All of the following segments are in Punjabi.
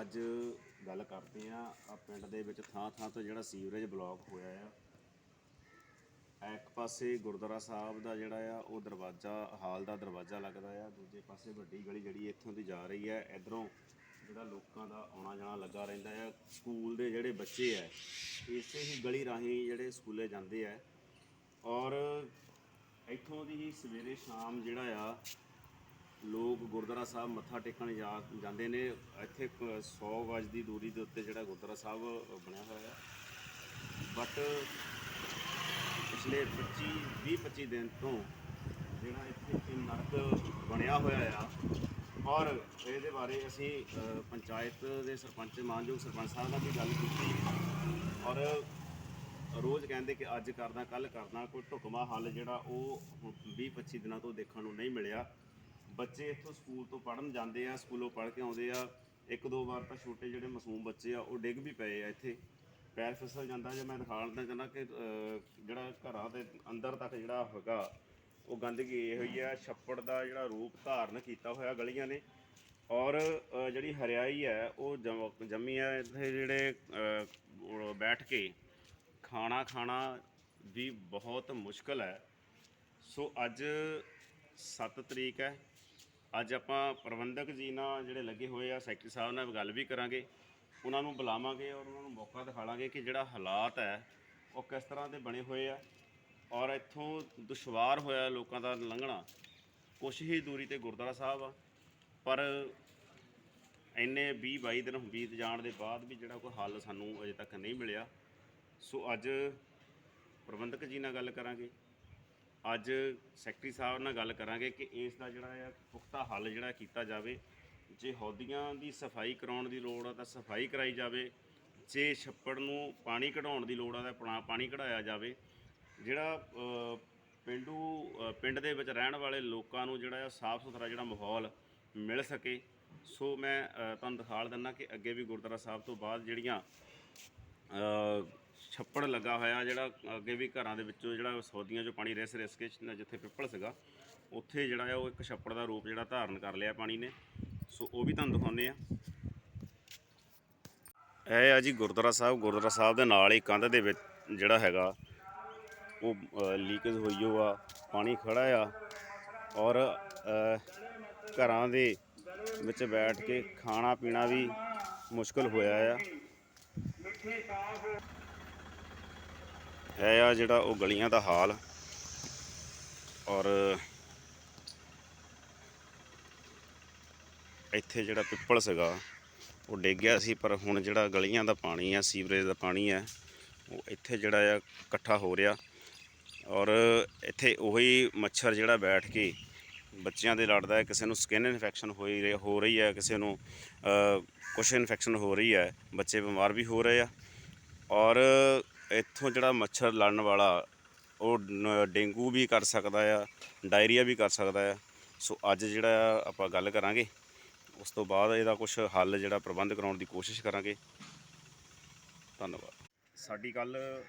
ਅੱਜ ਗੱਲ ਕਰਦੇ ਆ ਆ ਪਿੰਡ ਦੇ ਵਿੱਚ ਥਾਂ ਥਾਂ ਤੋਂ ਜਿਹੜਾ ਸੀਵਰੇਜ ਬਲੌਕ ਹੋਇਆ ਆ। ਇੱਕ ਪਾਸੇ ਗੁਰਦੁਆਰਾ ਸਾਹਿਬ ਦਾ ਜਿਹੜਾ ਆ, ਉਹ ਦਰਵਾਜ਼ਾ, ਹਾਲ ਦਾ ਦਰਵਾਜ਼ਾ ਲੱਗਦਾ ਆ। ਦੂਜੇ ਪਾਸੇ ਵੱਡੀ ਗਲੀ ਜਿਹੜੀ ਇੱਥੋਂ ਦੀ ਜਾ ਰਹੀ ਹੈ ਇਧਰੋਂ ਜਿਹੜਾ ਲੋਕਾਂ ਦਾ ਆਉਣਾ ਜਾਣਾ ਲੱਗਾ ਰਹਿੰਦਾ ਆ। ਸਕੂਲ ਦੇ ਜਿਹੜੇ ਬੱਚੇ ਆ, ਇਸੇ ਹੀ ਗਲੀ ਰਾਹੀਂ ਜਿਹੜੇ ਸਕੂਲੇ ਜਾਂਦੇ ਆ। ਔਰ ਇੱਥੋਂ ਦੀ ਹੀ ਸਵੇਰੇ ਸ਼ਾਮ ਜਿਹੜਾ ਆ ਲੋਕ ਗੁਰਦੁਆਰਾ ਸਾਹਿਬ ਮੱਥਾ ਟੇਕਣ ਜਾ ਜਾਂਦੇ ਨੇ। ਇੱਥੇ 100 ਗਜ ਦੀ ਦੂਰੀ ਦੇ ਉੱਤੇ ਜਿਹੜਾ ਗੁਰਦੁਆਰਾ ਸਾਹਿਬ ਬਣਿਆ ਹੋਇਆ ਹੈ। ਬਟ ਪਿਛਲੇ 25 20 25 ਦਿਨ ਤੋਂ ਜਿਹੜਾ ਇੱਥੇ ਇੱਕ ਨਰਕ ਬਣਿਆ ਹੋਇਆ ਆ ਔਰ ਇਹਦੇ ਬਾਰੇ ਅਸੀਂ ਅ, ਪੰਚਾਇਤ ਦੇ ਸਰਪੰਚ ਮਾਨਯੋਗ ਸਰਪੰਚ ਸਾਹਿਬ ਨਾਲ ਵੀ ਗੱਲ ਕੀਤੀ। ਔਰ ਰੋਜ਼ ਕਹਿੰਦੇ ਕਿ ਅੱਜ ਕਰਦਾ ਕੱਲ ਕਰਦਾ ਕੋਈ ਢੁਕਮਾ ਹੱਲ ਜਿਹੜਾ ਉਹ 20 25 ਦਿਨਾਂ ਤੋਂ ਦੇਖਣ ਨੂੰ ਨਹੀਂ ਮਿਲਿਆ। ਬੱਚੇ ਇੱਥੋਂ ਸਕੂਲ ਤੋਂ ਪੜਨ ਜਾਂਦੇ ਆ, ਸਕੂਲੋਂ ਪੜ੍ਹ ਕੇ ਆਉਂਦੇ ਆ। ਇੱਕ ਦੋ ਵਾਰ ਤਾਂ ਛੋਟੇ ਜਿਹੜੇ ਮਾਸੂਮ ਬੱਚੇ ਆ, ਉਹ ਡਿੱਗ ਵੀ ਪਏ ਆ ਇੱਥੇ। ਪੈਰ ਫਿਸਲ ਜਾਂਦਾ ਜੇ ਮੈਂ ਦਿਖਾ ਦਿਖਾਉਣਾ ਚਾਹੁੰਦਾ ਕਿ ਜਿਹੜਾ ਘਰਾਂ ਦੇ ਅੰਦਰ ਤੱਕ ਜਿਹੜਾ ਹੈਗਾ, ਉਹ ਗੰਦਗੀ ਇਹ ਹੋਈ ਆ, ਛੱਪੜ ਦਾ ਜਿਹੜਾ ਰੂਪ ਧਾਰਨ ਕੀਤਾ ਹੋਇਆ ਗਲੀਆਂ ਨੇ। ਔਰ ਜਿਹੜੀ ਹਰਿਆਈ ਹੈ, ਉਹ ਜਮ- ਜੰਮੀ ਹੈ ਇੱਥੇ ਜਿਹੜੇ ਬੈਠ ਕੇ ਖਾਣਾ ਖਾਣਾ ਵੀ ਬਹੁਤ ਮੁਸ਼ਕਲ ਹੈ। ਸੋ ਅੱਜ 7 ਤਰੀਕ ਹੈ ਅੱਜ ਆਪਾਂ ਪ੍ਰਬੰਧਕ ਜੀ ਨਾਲ ਜਿਹੜੇ ਲੱਗੇ ਹੋਏ ਆ, ਸੈਕਟਰੀ ਸਾਹਿਬ ਨਾਲ ਗੱਲ ਵੀ ਕਰਾਂਗੇ। ਉਹਨਾਂ ਨੂੰ ਬੁਲਾਵਾਂਗੇ ਔਰ ਉਹਨਾਂ ਨੂੰ ਮੌਕਾ ਦਿਖਾਵਾਂਗੇ ਕਿ ਜਿਹੜਾ ਹਾਲਾਤ ਹੈ, ਉਹ ਕਿਸ ਤਰ੍ਹਾਂ ਦੇ ਬਣੇ ਹੋਏ ਆ। ਔਰ ਇੱਥੋਂ ਦੁਸ਼ਵਾਰ ਹੋਇਆ ਲੋਕਾਂ ਦਾ ਲੰਘਣਾ, ਕੁਛ ਹੀ ਦੂਰੀ ਤੇ ਗੁਰਦੁਆਰਾ ਸਾਹਿਬ ਆ। ਪਰ ਇੰਨੇ 20 22 ਦਿਨ ਬੀਤ ਜਾਣ ਦੇ ਬਾਅਦ ਵੀ ਜਿਹੜਾ ਕੋਈ ਹੱਲ ਸਾਨੂੰ ਅਜੇ ਤੱਕ ਨਹੀਂ ਮਿਲਿਆ। ਸੋ ਅੱਜ ਪ੍ਰਬੰਧਕ ਜੀ ਨਾਲ ਗੱਲ ਕਰਾਂਗੇ। ਅੱਜ ਸੈਕਟਰੀ ਸਾਹਿਬ ਨਾਲ ਗੱਲ ਕਰਾਂਗੇ ਕਿ ਇਸ ਦਾ ਜਿਹੜਾ ਆ ਪੁਖਤਾ ਹੱਲ ਜਿਹੜਾ ਕੀਤਾ ਜਾਵੇ। ਜੇ ਹੌਦੀਆਂ ਦੀ ਸਫ਼ਾਈ ਕਰਾਉਣ ਦੀ ਲੋੜ ਆ ਤਾਂ ਸਫ਼ਾਈ ਕਰਾਈ ਜਾਵੇ। ਜੇ ਛੱਪੜ ਨੂੰ ਪਾਣੀ ਕਢਾਉਣ ਦੀ ਲੋੜ ਆ ਤਾਂ ਪਾ- ਪਾਣੀ ਕਢਾਇਆ ਜਾਵੇ। ਜਿਹੜਾ ਅ, ਪਿੰਡੂ ਪਿੰਡ ਦੇ ਵਿੱਚ ਰਹਿਣ ਵਾਲੇ ਲੋਕਾਂ ਨੂੰ ਜਿਹੜਾ ਆ ਸਾਫ਼ ਸੁਥਰਾ ਜਿਹੜਾ ਮਾਹੌਲ ਮਿਲ ਸਕੇ। ਸੋ ਮੈਂ ਤੁਹਾਨੂੰ ਦਿਖਾ ਦਿੰਦਾ ਕਿ ਅੱਗੇ ਵੀ ਗੁਰਦੁਆਰਾ ਸਾਹਿਬ ਤੋਂ ਬਾਅਦ ਜਿਹੜੀਆਂ ਛੱਪੜ ਲੱਗਾ ਹੋਇਆ ਜਿਹੜਾ ਅੱਗੇ ਵੀ ਘਰਾਂ ਦੇ ਵਿੱਚੋਂ ਜਿਹੜਾ ਸੌਦੀਆਂ 'ਚੋਂ ਪਾਣੀ ਰਿਸ ਰਿਸ ਕੇ ਸ਼- ਜਿੱਥੇ ਪਿੱਪਲ ਸੀਗਾ, ਉੱਥੇ ਜਿਹੜਾ ਆ ਉਹ ਇੱਕ ਛੱਪੜ ਦਾ ਰੂਪ ਜਿਹੜਾ ਧਾਰਨ ਕਰ ਲਿਆ ਪਾਣੀ ਨੇ। ਸੋ ਉਹ ਵੀ ਤੁਹਾਨੂੰ ਦਿਖਾਉਂਦੇ ਆ ਇਹ ਆ ਜੀ ਗੁਰਦੁਆਰਾ ਸਾਹਿਬ। ਗੁਰਦੁਆਰਾ ਸਾਹਿਬ ਦੇ ਨਾਲ ਹੀ ਕੰਧ ਦੇ ਵਿੱਚ ਜਿਹੜਾ ਹੈਗਾ, ਉਹ ਲੀਕੇਜ ਹੋਈ ਹੋ ਆ, ਪਾਣੀ ਖੜਾ ਆ ਔਰ ਘਰਾਂ ਦੇ ਵਿੱਚ ਬੈਠ ਕੇ ਖਾਣਾ ਪੀਣਾ ਵੀ ਮੁਸ਼ਕਲ ਹੋਇਆ ਆ। ਹੈ ਆ ਜਿਹੜਾ ਉਹ ਗਲੀਆਂ ਦਾ ਹਾਲ। ਔਰ ਇੱਥੇ ਜਿਹੜਾ ਪਿੱਪਲ ਸੀਗਾ, ਉਹ ਡਿੱਗ ਗਿਆ ਸੀ, ਪਰ ਹੁਣ ਜਿਹੜਾ ਗਲੀਆਂ ਦਾ ਪਾਣੀ ਆ, ਸੀਵਰੇਜ ਦਾ ਪਾਣੀ ਆ, ਉਹ ਇੱਥੇ ਜਿਹੜਾ ਆ ਇਕੱਠਾ ਹੋ ਰਿਹਾ। ਔਰ ਇੱਥੇ ਉਹੀ ਮੱਛਰ ਜਿਹੜਾ ਬੈਠ ਕੇ ਬੱਚਿਆਂ ਦੇ ਲੜਦਾ ਹੈ, ਕਿਸੇ ਨੂੰ ਸਕਿਨ ਇਨਫੈਕਸ਼ਨ ਹੋਈ ਹੋ ਰਹੀ ਹੈ, ਕਿਸੇ ਨੂੰ ਕੁਛ ਇਨਫੈਕਸ਼ਨ ਹੋ ਰਹੀ ਹੈ, ਬੱਚੇ ਬਿਮਾਰ ਵੀ ਹੋ ਰਹੇ ਆ। ਔਰ ਇੱਥੋਂ ਜਿਹੜਾ ਮੱਛਰ ਲੜਨ ਵਾਲਾ, ਉਹ ਨ- ਡੇਂਗੂ ਵੀ ਕਰ ਸਕਦਾ ਆ, ਡਾਇਰੀਆ ਵੀ ਕਰ ਸਕਦਾ ਆ। ਸੋ ਅੱਜ ਜਿਹੜਾ ਆ ਆਪਾਂ ਗੱਲ ਕਰਾਂਗੇ, ਉਸ ਤੋਂ ਬਾਅਦ ਇਹਦਾ ਕੁਝ ਹੱਲ ਜਿਹੜਾ ਪ੍ਰਬੰਧ ਕਰਾਉਣ ਦੀ ਕੋਸ਼ਿਸ਼ ਕਰਾਂਗੇ। ਧੰਨਵਾਦ। ਸਾਡੀ ਗੱਲ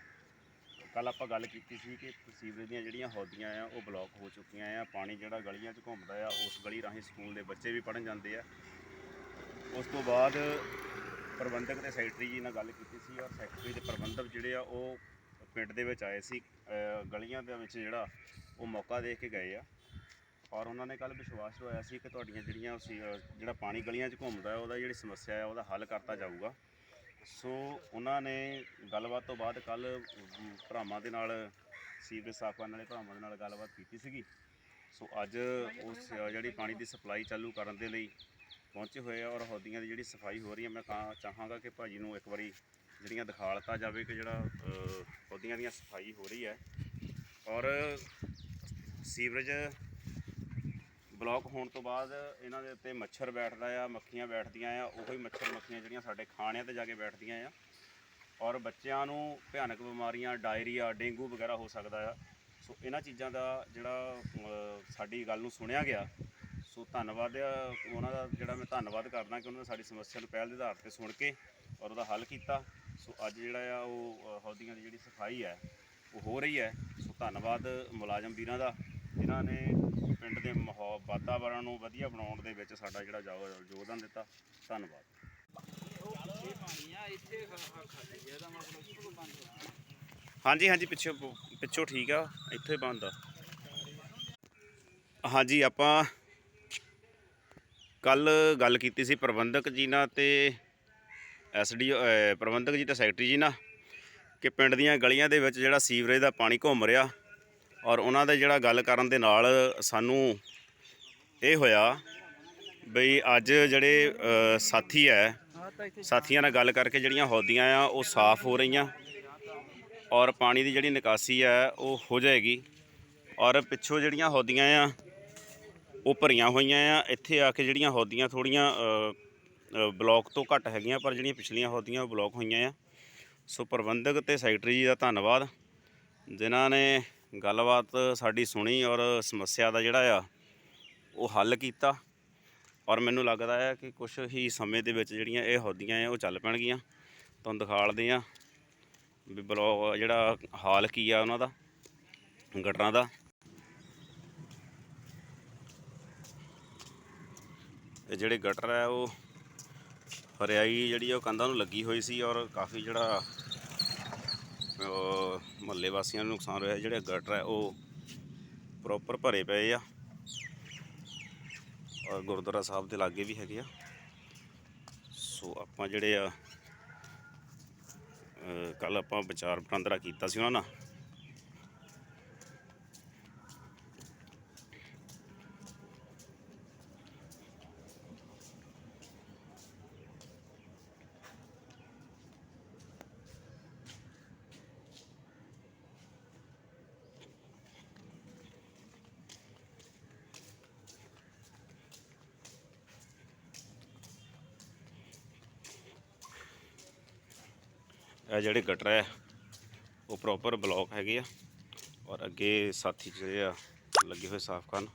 ਕੱਲ ਆਪਾਂ ਗੱਲ ਕੀਤੀ ਸੀ ਕਿ ਸੀਵਰੇਜ ਦੀਆਂ ਜਿਹੜੀਆਂ ਹੌਦੀਆਂ ਆ, ਉਹ ਬਲੌਕ ਹੋ ਚੁੱਕੀਆਂ ਆ। ਪਾਣੀ ਜਿਹੜਾ ਗਲੀਆਂ 'ਚ ਘੁੰਮਦਾ ਆ, ਉਸ ਗਲੀ ਰਾਹੀਂ ਸਕੂਲ ਦੇ ਬੱਚੇ ਵੀ ਪੜਨ ਜਾਂਦੇ ਆ। ਉਸ ਤੋਂ ਬਾਅਦ ਪ੍ਰਬੰਧਕ ਤੇ ਸੈਕਟਰੀ ਜੀ ਨਾਲ ਗੱਲ ਕੀਤੀ ਸੀ ਔਰ ਸੈਕਟਰੀ ਦੇ ਪ੍ਰਬੰਧਕ ਜਿਹੜੇ ਆ ਉਹ ਪਿੰਡ ਦੇ ਵਿੱਚ ਆਏ ਸੀ ਅ, ਗਲੀਆਂ ਦੇ ਵਿੱਚ ਜਿਹੜਾ ਉਹ ਮੌਕਾ ਦੇਖ ਕੇ ਗਏ ਆ। ਔਰ ਉਹਨਾਂ ਨੇ ਕੱਲ ਵਿਸ਼ਵਾਸ ਦਵਾਇਆ ਸੀ ਕਿ ਤੁਹਾਡੀਆਂ ਜਿਹੜੀਆਂ ਸੀ ਅ, ਜਿਹੜਾ ਪਾਣੀ ਗਲੀਆਂ 'ਚ ਘੁੰਮਦਾ ਹੈ ਉਹਦਾ ਜਿਹੜੀ ਸਮੱਸਿਆ ਹੈ ਉਹਦਾ ਹੱਲ ਕਰਤਾ ਜਾਊਗਾ। ਸੋ ਉਹਨਾਂ ਨੇ ਗੱਲਬਾਤ ਤੋਂ ਬਾਅਦ ਕੱਲ ਭਰਾਵਾਂ ਦੇ ਨਾਲ ਸੀਵਰੇਜ ਸਾਫ਼ ਕਰਨ ਵਾਲੇ ਭਰਾਵਾਂ ਦੇ ਨਾਲ ਗੱਲਬਾਤ ਕੀਤੀ ਸੀਗੀ। ਸੋ ਅੱਜ ਉਸ ਜਿਹੜੀ ਪਾਣੀ ਦੀ ਸਪਲਾਈ ਚਾਲੂ ਕਰਨ ਦੇ ਲਈ ਪਹੁੰਚੇ ਹੋਏ ਆ ਔਰ ਹੌਦੀਆਂ ਦੀ ਜਿਹੜੀ ਸਫ਼ਾਈ ਹੋ ਰਹੀ ਹੈ ਮੈਂ ਤਾਂ ਚਾਹਾਂਗਾ ਕਿ ਭਾਜੀ ਨੂੰ ਇੱਕ ਵਾਰੀ ਜਿਹੜੀਆਂ ਦਿਖਾ ਦਿੱਤਾ ਜਾਵੇ ਕਿ ਜਿਹੜਾ ਹੌਦੀਆਂ ਦੀਆਂ ਸਫ਼ਾਈ ਹੋ ਰਹੀ ਹੈ। ਔਰ ਸੀਵਰੇਜ ਬਲੌਕ ਹੋਣ ਤੋਂ ਬਾਅਦ ਇਹਨਾਂ ਦੇ ਉੱਤੇ ਮੱਛਰ ਬੈਠਦਾ ਆ, ਮੱਖੀਆਂ ਬੈਠਦੀਆਂ ਆ, ਉਹੀ ਮੱਛਰ ਮੱਖੀਆਂ ਜਿਹੜੀਆਂ ਸਾਡੇ ਖਾਣਿਆਂ ਤੇ ਜਾ ਕੇ ਬੈਠਦੀਆਂ ਆ। ਔਰ ਬੱਚਿਆਂ ਨੂੰ ਭਿਆਨਕ ਬਿਮਾਰੀਆਂ, ਡਾਇਰੀਆ, ਡੇਂਗੂ ਵਗੈਰਾ ਹੋ ਸਕਦਾ ਆ। ਸੋ ਇਹਨਾਂ ਚੀਜ਼ਾਂ ਦਾ ਜਿਹੜਾ ਸਾਡੀ ਗੱਲ ਨੂੰ ਸੁਣਿਆ ਗਿਆ ਸੋ ਧੰਨਵਾਦ ਆ ਉਹਨਾਂ ਦਾ ਜਿਹੜਾ ਮੈਂ ਧੰਨਵਾਦ ਕਰਦਾ ਕਿ ਉਹਨਾਂ ਨੇ ਸਾਡੀ ਸਮੱਸਿਆ ਨੂੰ ਪਹਿਲ ਦੇ ਆਧਾਰ ਤੇ ਸੁਣ ਕੇ ਔਰ ਉਹਦਾ ਹੱਲ ਕੀਤਾ। ਸੋ ਅੱਜ ਜਿਹੜਾ ਆ ਉਹ ਹੌਦੀਆਂ ਦੀ ਜਿਹੜੀ ਸਫ਼ਾਈ ਹੈ, ਉਹ ਹੋ ਰਹੀ ਹੈ। ਸੋ ਧੰਨਵਾਦ ਮੁਲਾਜ਼ਮ ਵੀਰਾਂ ਦਾ, ਜਿਨ੍ਹਾਂ ਨੇ ਪਿੰਡ ਦੇ ਮਾਹੌਲ, ਵਾਤਾਵਰਣ ਨੂੰ ਵਧੀਆ ਬਣਾਉਣ ਦੇ ਵਿੱਚ ਸਾਡਾ ਜਿਹੜਾ ਯੋਗਦਾਨ ਦਿੱਤਾ। ਧੰਨਵਾਦ। ਹਾਂਜੀ ਹਾਂਜੀ, ਪਿੱਛੋਂ ਪਿੱਛੋਂ ਠੀਕ ਆ, ਇੱਥੇ ਬੰਦ ਆ। ਹਾਂਜੀ, ਆਪਾਂ ਕੱਲ ਗੱਲ ਕੀਤੀ ਸੀ ਪ੍ਰਬੰਧਕ ਜੀ ਨਾਲ ਤੇ ਐਸਡੀਓ ਪ੍ਰਬੰਧਕ ਜੀ ਤੇ ਸੈਕਟਰੀ ਜੀ ਨਾਲ ਕਿ ਪਿੰਡ ਦੀਆਂ ਗਲੀਆਂ ਦੇ ਵਿੱਚ ਜਿਹੜਾ ਸੀਵਰੇਜ ਦਾ ਪਾਣੀ ਘੁੰਮ ਰਿਹਾ ਔਰ ਉਹਨਾਂ ਦਾ ਜਿਹੜਾ ਗੱਲ ਕਰਨ ਦੇ ਨਾਲ ਸਾਨੂੰ ਇਹ ਹੋਇਆ ਬਈ ਅੱਜ ਜਿਹੜੇ ਸਾਥੀ ਹੈ, ਸਾਥੀਆਂ ਨਾਲ ਗੱਲ ਕਰਕੇ ਜਿਹੜੀਆਂ ਹੌਦੀਆਂ ਆ ਉਹ ਸਾਫ਼ ਹੋ ਰਹੀਆਂ ਔਰ ਪਾਣੀ ਦੀ ਜਿਹੜੀ ਨਿਕਾਸੀ ਆ ਉਹ ਹੋ ਜਾਏਗੀ ਔਰ ਪਿੱਛੋਂ ਜਿਹੜੀਆਂ ਹੌਦੀਆਂ ਆ ਉਹ ਭਰੀਆਂ ਹੋਈਆਂ ਆ। ਇੱਥੇ ਆ ਕੇ ਜਿਹੜੀਆਂ ਹੌਦੀਆਂ ਥੋੜੀਆਂ ਬਲੌਕ ਤੋਂ ਘੱਟ ਹੈਗੀਆਂ, ਪਰ ਜਿਹੜੀਆਂ ਪਿਛਲੀਆਂ ਹੌਦੀਆਂ ਉਹ ਬਲੌਕ ਹੋਈਆਂ ਆ। ਸੋ ਪ੍ਰਬੰਧਕ ਤੇ ਸੈਕਟਰੀ ਜੀ ਦਾ ਧੰਨਵਾਦ। ਜਿਨ੍ਹਾਂ ਨੇ ਗੱਲਬਾਤ ਸਾਡੀ ਸੁਣੀ ਔਰ ਸਮੱਸਿਆ ਦਾ ਜਿਹੜਾ ਆ, ਉਹ ਹੱਲ ਕੀਤਾ। ਔਰ ਮੈਨੂੰ ਲੱਗਦਾ ਹੈ ਕਿ ਕੁਝ ਹੀ ਸਮੇਂ ਦੇ ਵਿੱਚ ਜਿਹੜੀਆਂ ਇਹ ਹੌਦੀਆਂ ਆ, ਉਹ ਚੱਲ ਪੈਣਗੀਆਂ। ਤੁਹਾਨੂੰ ਦਿਖਾਲਦੇ ਆ ਵੀ ਬਲੌਗ ਜਿਹੜਾ ਹਾਲ ਕੀ ਆ ਉਹਨਾਂ ਦਾ ਗਟਰਾਂ ਦਾ। ਇਹ ਜਿਹੜੇ ਗਟਰ ਹੈ ਉਹ ਹਰਿਆਈ ਜਿਹੜੀ ਆ ਉਹ ਕੰਧਾਂ ਨੂੰ ਲੱਗੀ ਹੋਈ ਸੀ ਔਰ ਕਾਫੀ ਜਿਹੜਾ ਮਹੱਲੇ ਵਾਸੀਆਂ ਨੂੰ ਨੁਕਸਾਨ ਹੋਇਆ। ਜਿਹੜੇ ਗਟਰ ਹੈ ਉਹ ਪ੍ਰੋਪਰ ਭਰੇ ਪਏ ਆ। ਔਰ ਗੁਰਦੁਆਰਾ ਸਾਹਿਬ ਦੇ ਲਾਗੇ ਵੀ ਹੈਗੇ ਆ। ਸੋ ਆਪਾਂ ਜਿਹੜੇ ਆ ਕੱਲ ਆਪਾਂ ਵਿਚਾਰ ਵਟਾਂਦਰਾ ਕੀਤਾ ਸੀ ਉਹਨਾਂ ਨਾਲ। ਇਹ ਜਿਹੜੇ ਗਟਰ ਹੈ, ਉਹ ਪ੍ਰੋਪਰ ਬਲੌਕ ਹੈਗੇ ਆ। ਔਰ ਅੱਗੇ ਸਾਥੀ ਜਿਹੜੇ ਆ, ਲੱਗੇ ਹੋਏ ਸਾਫ਼ ਕਰਨ।